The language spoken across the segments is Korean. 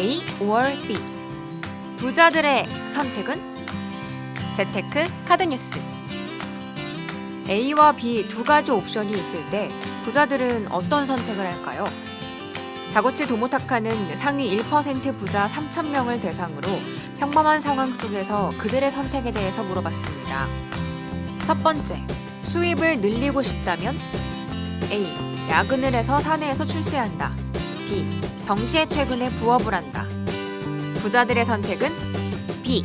A or B. 부자들의 선택은 재테크 카드뉴스. A와 B 두 가지 옵션이 있을 때 부자들은 어떤 선택을 할까요? 다고치 도모타카는 상위 1% 부자 3,000명을 대상으로 평범한 상황 속에서 그들의 선택에 대해서 물어봤습니다. 첫 번째, 수입을 늘리고 싶다면 A. 야근을 해서 사내에서 출세한다. B. 정시에 퇴근해 부업을 한다. 부자들의 선택은 B.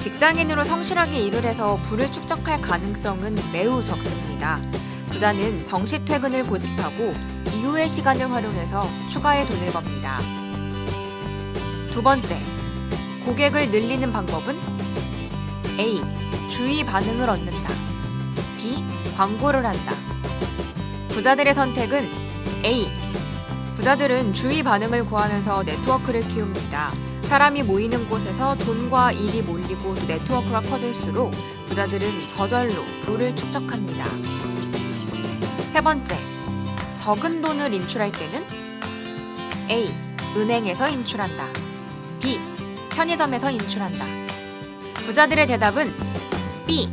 직장인으로 성실하게 일을 해서 부를 축적할 가능성은 매우 적습니다. 부자는 정시 퇴근을 고집하고 이후의 시간을 활용해서 추가의 돈을 법니다. 두 번째, 고객을 늘리는 방법은 A. 주의 반응을 얻는다. B. 광고를 한다. 부자들의 선택은 A. 부자들은 주의 반응을 구하면서 네트워크를 키웁니다. 사람이 모이는 곳에서 돈과 일이 몰리고 또 네트워크가 커질수록 부자들은 저절로 부를 축적합니다. 세 번째, 적은 돈을 인출할 때는 A. 은행에서 인출한다. B. 편의점에서 인출한다. 부자들의 대답은 B.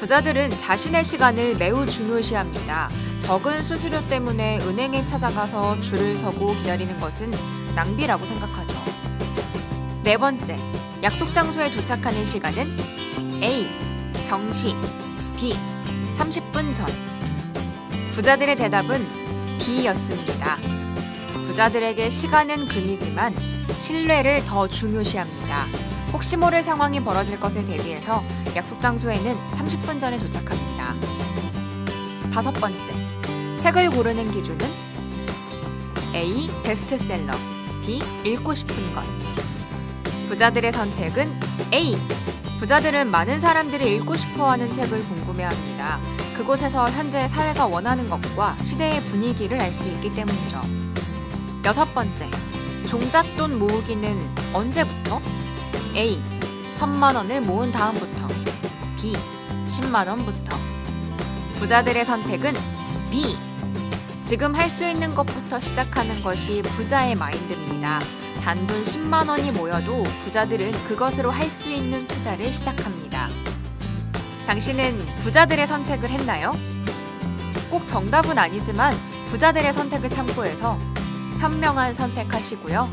부자들은 자신의 시간을 매우 중요시합니다. 적은 수수료 때문에 은행에 찾아가서 줄을 서고 기다리는 것은 낭비라고 생각하죠. 네 번째, 약속 장소에 도착하는 시간은 A. 정시 B. 30분 전 부자들의 대답은 B였습니다. 부자들에게 시간은 금이지만 신뢰를 더 중요시합니다. 혹시 모를 상황이 벌어질 것을 대비해서 약속 장소에는 30분 전에 도착합니다. 다섯 번째, 책을 고르는 기준은 A. 베스트셀러 B. 읽고 싶은 것 부자들의 선택은 A. 부자들은 많은 사람들이 읽고 싶어 하는 책을 궁금해합니다. 그곳에서 현재 사회가 원하는 것과 시대의 분위기를 알 수 있기 때문이죠. 여섯 번째, 종잣돈 모으기는 언제부터? A. 천만 원을 모은 다음부터. B. 10만 원부터. 부자들의 선택은 B. 지금 할 수 있는 것부터 시작하는 것이 부자의 마인드입니다. 단돈 10만 원이 모여도 부자들은 그것으로 할 수 있는 투자를 시작합니다. 당신은 부자들의 선택을 했나요? 꼭 정답은 아니지만 부자들의 선택을 참고해서 현명한 선택하시고요.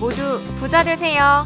모두 부자 되세요.